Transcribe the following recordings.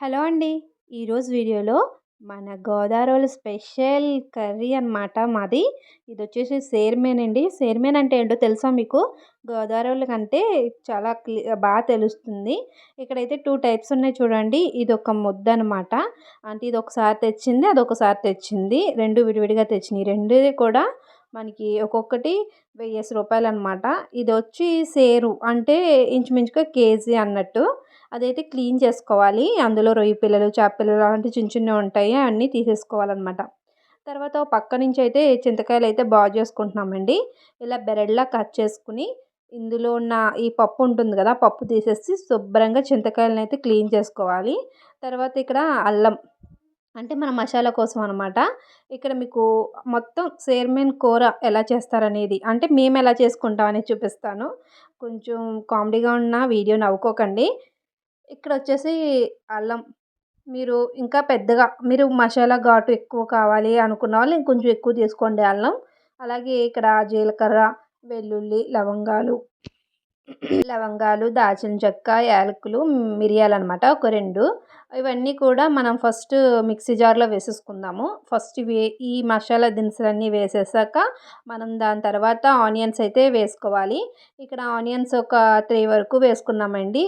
Hello అండి. ఈరోజు వీడియోలో మన గోదావరి స్పెషల్ కర్రీ అనమాట మాది. ఇది వచ్చేసి సేర్మేన్ అండి సేర్మేన్ అంటే ఏంటో తెలుసా మీకు? గోదావరి కంటే చాలా క్లి బాగా తెలుస్తుంది. ఇక్కడైతే టూ టైప్స్ ఉన్నాయి చూడండి. ఇది ఒక ముద్ద అనమాట అంటే ఇది ఒకసారి తెచ్చింది అది ఒకసారి తెచ్చింది. రెండు విడివిడిగా తెచ్చినాయి. రెండు కూడా మనకి ఒక్కొక్కటి వెయ్యేసి రూపాయలు అనమాట ఇది వచ్చి సేరు అంటే ఇంచుమించుగా కేజీ అన్నట్టు. అదైతే క్లీన్ చేసుకోవాలి. అందులో రొయ్య పిల్లలు చేపపిల్లలు అలాంటివి అలాంటి చిన్న చిన్నవి ఉంటాయి. అన్నీ తీసేసుకోవాలన్నమాట. తర్వాత పక్క నుంచి అయితే చింతకాయలు అయితే బాగు చేసుకుంటున్నామండి. ఇలా బెరడ్లా కట్ చేసుకుని ఇందులో ఉన్న ఈ పప్పు ఉంటుంది కదా పప్పు తీసేసి శుభ్రంగా చింతకాయలను అయితే క్లీన్ చేసుకోవాలి. తర్వాత ఇక్కడ అల్లం అంటే మన మసాలా కోసం అనమాట ఇక్కడ మీకు మొత్తం సేర్మెన్ కూర ఎలా చేస్తారనేది అంటే మేము ఎలా చేసుకుంటాం అనేది చూపిస్తాను. కొంచెం కామెడీగా ఉన్న వీడియో నవ్వుకోకండి. ఇక్కడ వచ్చేసి అల్లం. మీరు ఇంకా పెద్దగా మీరు మసాలా ఘాటు ఎక్కువ కావాలి అనుకున్న వాళ్ళు ఇంకొంచెం ఎక్కువ తీసుకోండి అల్లం. అలాగే ఇక్కడ జీలకర్ర వెల్లుల్లి లవంగాలు. లవంగాలు దాల్చిన చెక్క యాలకులు మిరియాలు అనమాట ఒక రెండు. ఇవన్నీ కూడా మనం ఫస్ట్ మిక్సీ జార్లో వేసేసుకుందాము. ఫస్ట్ ఇవి ఈ మసాలా దినుసులన్నీ వేసేసాక మనం దాని తర్వాత ఆనియన్స్ అయితే వేసుకోవాలి. ఇక్కడ ఆనియన్స్ ఒక త్రీ వరకు వేసుకున్నామండి.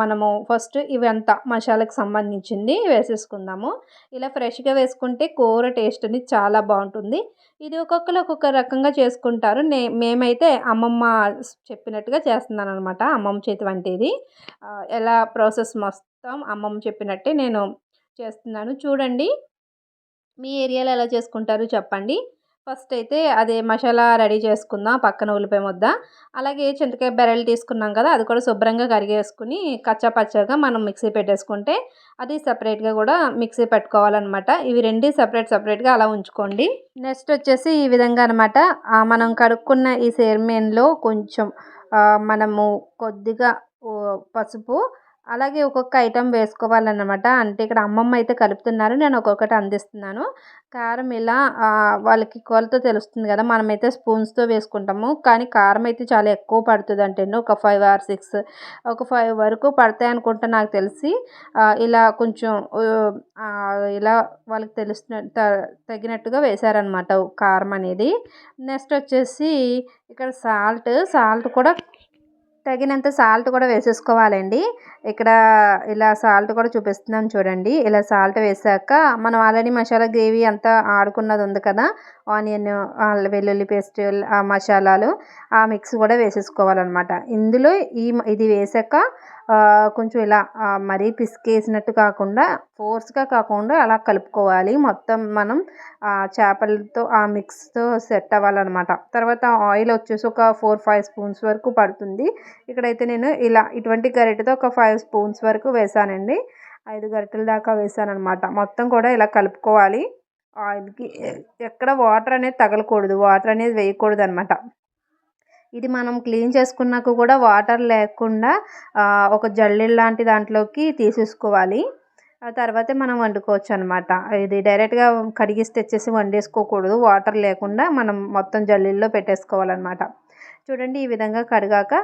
మనము ఫస్ట్ ఇవంతా మసాలాకి సంబంధించింది వేసేసుకుందాము. ఇలా ఫ్రెష్గా వేసుకుంటే కూర టేస్ట్ అనేది చాలా బాగుంటుంది. ఇది ఒక్కొక్కరు ఒక్కొక్క రకంగా చేసుకుంటారు. నే మేమైతే అమ్మమ్మ చెప్పినట్టుగా చేస్తున్నాను అనమాట అమ్మమ్మ చేతి వంటిది. ఎలా ప్రాసెస్ మొత్తం అమ్మమ్మ చెప్పినట్టే నేను చేస్తున్నాను. చూడండి మీ ఏరియాలో ఎలా చేసుకుంటారు చెప్పండి. ఫస్ట్ అయితే అదే మసాలా రెడీ చేసుకుందాం పక్కన ఉల్లిపాయ ముద్ద. అలాగే చింతకాయ బెరలు తీసుకున్నాం కదా అది కూడా శుభ్రంగా కరిగేసుకుని కచ్చా పచ్చగా మనం మిక్సీ పెట్టేసుకుంటే అది సపరేట్గా కూడా మిక్సీ పెట్టుకోవాలన్నమాట. ఇవి రెండు సపరేట్ సపరేట్గా అలా ఉంచుకోండి. నెక్స్ట్ వచ్చేసి ఈ విధంగా అనమాట మనం కడుక్కున్న ఈ సేర్మేన్లో కొంచెం మనము కొద్దిగా పసుపు అలాగే ఒక్కొక్క ఐటెం వేసుకోవాలన్నమాట. అంటే ఇక్కడ అమ్మమ్మ అయితే కలుపుతున్నారు నేను ఒక్కొక్కటి అందిస్తున్నాను. కారం ఇలా వాళ్ళకి కొలత తెలుస్తుంది కదా మనమైతే స్పూన్స్తో వేసుకుంటాము. కానీ కారం అయితే చాలా ఎక్కువ పడుతుంది అంటే ఒక ఫైవ్ ఆర్ సిక్స్ ఒక ఫైవ్ వరకు పడతాయి అనుకుంటా నాకు తెలిసి. ఇలా కొంచెం ఇలా వాళ్ళకి తెలుస్తున్న తగినట్టుగా వేశారనమాట కారం అనేది. నెక్స్ట్ వచ్చేసి ఇక్కడ సాల్ట్ సాల్ట్ కూడా తగినంత సాల్ట్ కూడా వేసేసుకోవాలండి. ఇక్కడ ఇలా సాల్ట్ కూడా చూపిస్తున్నాను చూడండి. ఇలా సాల్ట్ వేసాక మనం ఆల్రెడీ మసాలా గ్రేవీ అంతా ఆడుకున్నది ఉంది కదా. ఆనియన్ వెల్లుల్లి పేస్ట్ ఆ మసాలాలు ఆ మిక్స్ కూడా వేసేసుకోవాలన్నమాట. ఇందులో ఈ ఇది వేసాక కొంచెం ఇలా మరీ పిసికేసినట్టు కాకుండా ఫోర్స్గా కాకుండా అలా కలుపుకోవాలి. మొత్తం మనం చేపలతో ఆ మిక్స్తో సెట్ అవ్వాలన్నమాట. తర్వాత ఆయిల్ వచ్చేసి ఒక ఫోర్ ఫైవ్ స్పూన్స్ వరకు పడుతుంది. ఇక్కడైతే నేను ఇలా ఇటువంటి గరిటెతో ఒక ఫైవ్ స్పూన్స్ వరకు వేసానండి. ఐదు గరిటెల దాకా వేసానమాట మొత్తం కూడా ఇలా కలుపుకోవాలి. ఆయిల్కి ఎక్కడ వాటర్ అనేది తగలకూడదు. వాటర్ అనేది వేయకూడదు అనమాట ఇది మనం క్లీన్ చేసుకున్నాక కూడా వాటర్ లేకుండా ఒక జల్లెడ లాంటి దాంట్లోకి తీసేసుకోవాలి. ఆ తర్వాతే మనం వండుకోవచ్చు అనమాట ఇది డైరెక్ట్గా కడిగిస్తే తెచ్చేసి వండేసుకోకూడదు. వాటర్ లేకుండా మనం మొత్తం జల్లీల్లో పెట్టేసుకోవాలన్నమాట. చూడండి ఈ విధంగా కడిగాక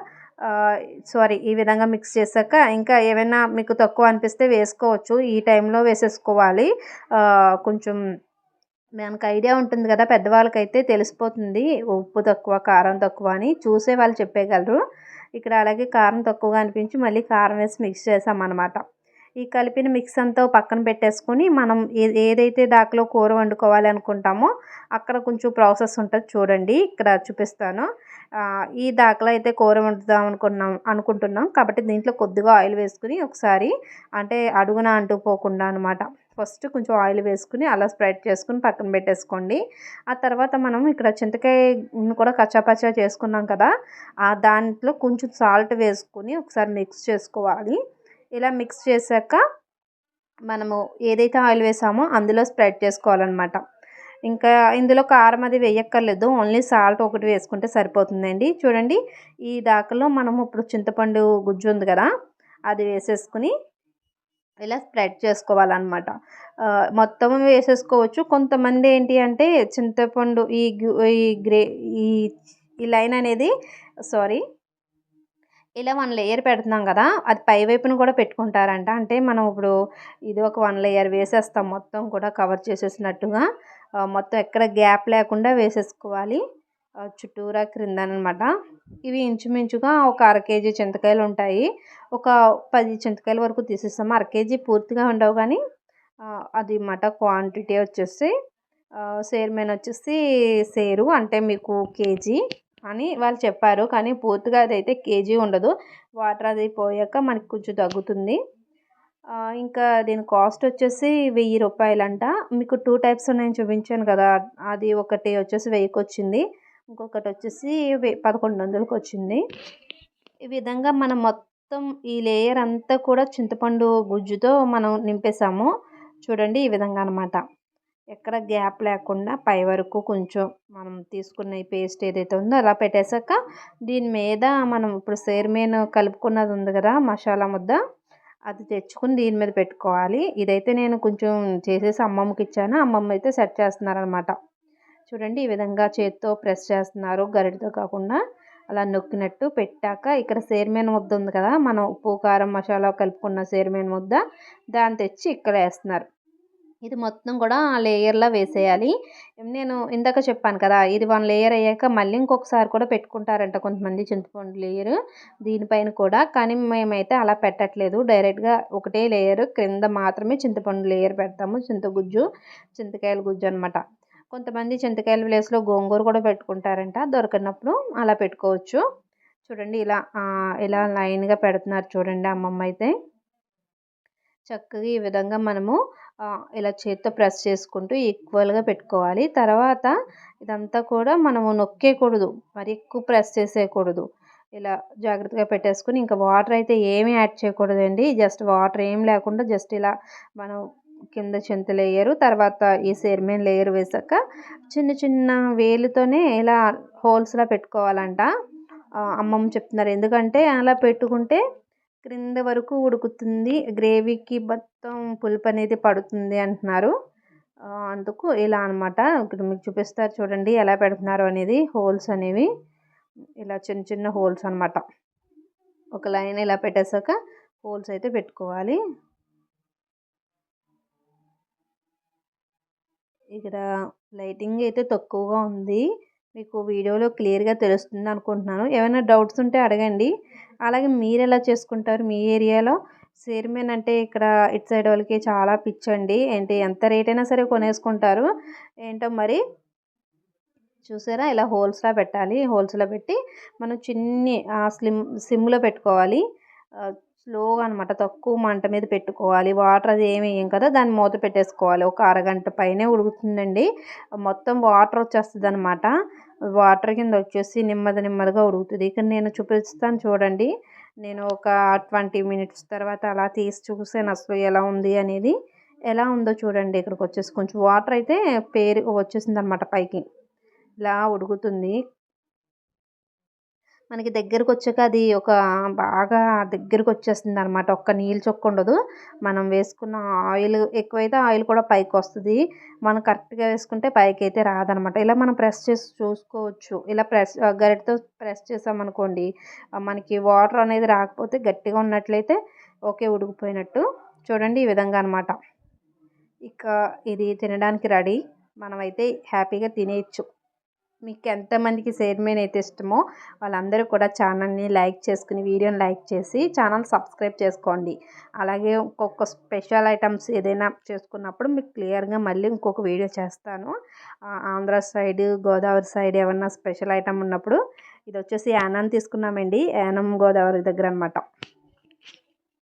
సారీ ఈ విధంగా మిక్స్ చేశాక ఇంకా ఏమైనా మీకు తక్కువ అనిపిస్తే వేసుకోవచ్చు. ఈ టైంలో వేసేసుకోవాలి. కొంచెం మనకు ఐడియా ఉంటుంది కదా పెద్దవాళ్ళకైతే తెలిసిపోతుంది. ఉప్పు తక్కువ కారం తక్కువ అని చూసే వాళ్ళు చెప్పేయగలరు. ఇక్కడ అలాగే కారం తక్కువగా అనిపించి మళ్ళీ కారం వేసి మిక్స్ చేసామన్నమాట. ఈ కలిపిన మిక్స్ అంతా పక్కన పెట్టేసుకొని మనం ఏదైతే దాకలో కూర వండుకోవాలి అనుకుంటామో అక్కడ కొంచెం ప్రాసెస్ ఉంటుంది చూడండి. ఇక్కడ చూపిస్తాను. ఈ దాకలో అయితే కూర వండుదాం అనుకున్నాం అనుకుంటున్నాం. కాబట్టి దీంట్లో కొద్దిగా ఆయిల్ వేసుకుని ఒకసారి అంటే అడుగున అంటుపోకుండా అనమాట ఫస్ట్ కొంచెం ఆయిల్ వేసుకుని అలా స్ప్రెడ్ చేసుకుని పక్కన పెట్టేసుకోండి. ఆ తర్వాత మనం ఇక్కడ చింతకాయ కూడా కచ్చాపచ్చా చేసుకున్నాం కదా ఆ దాంట్లో కొంచెం సాల్ట్ వేసుకుని ఒకసారి మిక్స్ చేసుకోవాలి. ఇలా మిక్స్ చేశాక మనము ఏదైతే ఆయిల్ వేసామో అందులో స్ప్రెడ్ చేసుకోవాలన్నమాట. ఇంకా ఇందులో కారం అది వేయక్కర్లేదు ఓన్లీ సాల్ట్ ఒకటి వేసుకుంటే సరిపోతుందండి. చూడండి ఈ దాకలో మనం ఇప్పుడు చింతపండు గుజ్జు ఉంది కదా అది వేసేసుకుని ఇలా స్ప్రెడ్ చేసుకోవాలన్నమాట. మొత్తం వేసేసుకోవచ్చు. కొంతమంది ఏంటి అంటే చింతపండు ఈ ఈ గ్రే ఈ ఈ లైన్ అనేది సారీ ఇలా వన్ లేయర్ పెడుతున్నాం కదా అది పై వైపున కూడా పెట్టుకుంటారంట. అంటే మనం ఇప్పుడు ఇది ఒక వన్ లేయర్ వేసేస్తాం. మొత్తం కూడా కవర్ చేసేసినట్టుగా మొత్తం ఎక్కడ గ్యాప్ లేకుండా వేసేసుకోవాలి. చుట్టూరా క్రింద అనమాట ఇవి ఇంచుమించుగా ఒక అర కేజీ చింతకాయలు ఉంటాయి. ఒక పది చింతకాయల వరకు తీసేస్తాము అర కేజీ పూర్తిగా ఉండవు కానీ అది మాట క్వాంటిటీ వచ్చేసి సేర్మేన్ వచ్చేసి సేరు అంటే మీకు కేజీ అని వాళ్ళు చెప్పారు. కానీ పూర్తిగా అదైతే కేజీ ఉండదు. వాటర్ అది పోయాక మనకి కొంచెం తగ్గుతుంది. ఇంకా దీని కాస్ట్ వచ్చేసి వెయ్యి రూపాయలంట. మీకు టూ టైప్స్ ఉన్నాయని చూపించాను కదా. అది ఒకటి వచ్చేసి వెయ్యికి వచ్చింది ఇంకొకటి వచ్చేసి పదకొండు వందలకి వచ్చింది ఈ విధంగా మనం మొత్తం ఈ లేయర్ అంతా కూడా చింతపండు గుజ్జుతో మనం నింపేసాము. చూడండి ఈ విధంగా అనమాట ఎక్కడ గ్యాప్ లేకుండా పై వరకు కొంచెం మనం తీసుకున్న ఈ పేస్ట్ ఏదైతే ఉందో అలా పెట్టేశాక దీని మీద మనం ఇప్పుడు సేర్మేన్ కలుపుకున్నది ఉంది కదా మసాలా ముద్ద అది తెచ్చుకుని దీని మీద పెట్టుకోవాలి. ఇదైతే నేను కొంచెం చేసేసి అమ్మమ్మకి ఇచ్చాను అమ్మమ్మ అయితే సెట్ చేస్తున్నారనమాట చూడండి ఈ విధంగా చేత్తో ప్రెస్ చేస్తున్నారు గరిటతో కాకుండా. అలా నొక్కినట్టు పెట్టాక ఇక్కడ సేర్మేన్ ముద్ద ఉంది కదా మనం ఉప్పు కారం మసాలా కలుపుకున్న సేర్మేన్ ముద్ద దాన్ని తెచ్చి ఇక్కడ వేస్తున్నారు. ఇది మొత్తం కూడా లేయర్లా వేసేయాలి. నేను ఇందాక చెప్పాను కదా ఇది వన్ లేయర్ అయ్యాక మళ్ళీ ఇంకొకసారి కూడా పెట్టుకుంటారంట కొంతమంది చింతపండు లేయర్ దీనిపైన కూడా కానీ మేమైతే అలా పెట్టట్లేదు. డైరెక్ట్గా ఒకటే లేయర్ క్రింద మాత్రమే చింతపండు లేయర్ పెడతాము చింతగుజ్జు చింతకాయల గుజ్జు అనమాట కొంతమంది చింతకాయల ప్లేస్లో గోంగూర కూడా పెట్టుకుంటారంట. దొరకనప్పుడు అలా పెట్టుకోవచ్చు. చూడండి ఇలా ఇలా లైన్గా పెడుతున్నారు చూడండి అమ్మమ్మ అయితే. చక్కగా ఈ విధంగా మనము ఇలా చేత్తో ప్రెస్ చేసుకుంటూ ఈక్వల్గా పెట్టుకోవాలి. తర్వాత ఇదంతా కూడా మనము నొక్కేయకూడదు మరి ఎక్కువ ప్రెస్ చేసేయకూడదు ఇలా జాగ్రత్తగా పెట్టేసుకుని ఇంకా వాటర్ అయితే ఏమీ యాడ్ చేయకూడదండి. జస్ట్ వాటర్ ఏం లేకుండా జస్ట్ ఇలా మనం కింద చింత లేయరు తర్వాత ఈ సెర్మేన్ లేయర్ వేసాక చిన్న చిన్న వేలుతోనే ఇలా హోల్స్లా పెట్టుకోవాలంట. అమ్మమ్మ చెప్తున్నారు. ఎందుకంటే అలా పెట్టుకుంటే క్రింద వరకు ఉడుకుతుంది గ్రేవీకి మొత్తం పులుపు అనేది పడుతుంది అంటున్నారు. అందుకు ఇలా అనమాట ఇక్కడ మీకు చూపిస్తారు చూడండి ఎలా పెడుతున్నారు అనేది హోల్స్ అనేవి. ఇలా చిన్న చిన్న హోల్స్ అనమాట ఒక లైన్ ఇలా పెట్టేశాక హోల్స్ అయితే పెట్టుకోవాలి. ఇక్కడ లైటింగ్ అయితే తక్కువగా ఉంది. మీకు వీడియోలో క్లియర్గా తెలుస్తుంది అనుకుంటున్నాను. ఏమైనా డౌట్స్ ఉంటే అడగండి. అలాగే మీరు ఎలా చేసుకుంటారు? మీ ఏరియాలో సేర్మేన్ అంటే ఇక్కడ ఇటు సైడ్ వాళ్ళకి చాలా పిచ్చండి ఏంటి? ఎంత రేట్ అయినా సరే కొనేసుకుంటారు. ఏంటో మరి చూసారా? ఇలా హోల్స్లో పెట్టాలి. హోల్స్లో పెట్టి మనం చిన్ని స్లిమ్ సిమ్లో పెట్టుకోవాలి. స్లోగా అనమాట తక్కువ మంట మీద పెట్టుకోవాలి. వాటర్ అది ఏమి వేయం కదా దాన్ని మూత పెట్టేసుకోవాలి. ఒక అరగంట పైనే ఉడుకుతుందండి. మొత్తం వాటర్ వచ్చేస్తుంది అనమాట వాటర్ కింద వచ్చేసి నెమ్మది నెమ్మదిగా ఉడుకుతుంది. ఇక్కడ నేను చూపిస్తాను చూడండి. నేను ఒక ట్వంటీ మినిట్స్ తర్వాత అలా తీసి చూసాను అసలు ఎలా ఉంది అనేది. ఎలా ఉందో చూడండి. ఇక్కడికి వచ్చేసి కొంచెం వాటర్ అయితే పేరు వచ్చేసింది అనమాట పైకి. ఇలా ఉడుకుతుంది. మనకి దగ్గరకు వచ్చాక అది ఒక బాగా దగ్గరకు వచ్చేస్తుంది అనమాట ఒక్క నీళ్ళు చొక్క ఉండదు. మనం వేసుకున్న ఆయిల్ ఎక్కువైతే ఆయిల్ కూడా పైకి వస్తుంది మనం కరెక్ట్గా వేసుకుంటే పైకి అయితే రాదనమాట ఇలా మనం ప్రెస్ చేసి చూసుకోవచ్చు. ఇలా ప్రెస్ గరిటతో ప్రెస్ చేసామనుకోండి మనకి వాటర్ అనేది రాకపోతే గట్టిగా ఉన్నట్లయితే ఓకే ఉడికిపోయినట్టు. చూడండి ఈ విధంగా అనమాట ఇక ఇది తినడానికి రెడీ. మనమైతే హ్యాపీగా తినేయచ్చు. మీకు ఎంతమందికి చైర్మన్ అయితే ఇష్టమో వాళ్ళందరూ కూడా ఛానల్ని లైక్ చేసుకుని వీడియోని లైక్ చేసి ఛానల్ సబ్స్క్రైబ్ చేసుకోండి. అలాగే ఇంకొక స్పెషల్ ఐటమ్స్ ఏదైనా చేసుకున్నప్పుడు మీకు క్లియర్గా మళ్ళీ ఇంకొక వీడియో చేస్తాను. ఆంధ్ర సైడ్ గోదావరి సైడ్ ఏమన్నా స్పెషల్ ఐటమ్ ఉన్నప్పుడు ఇది వచ్చేసి యానం తీసుకున్నామండి. యానం గోదావరి దగ్గర అనమాట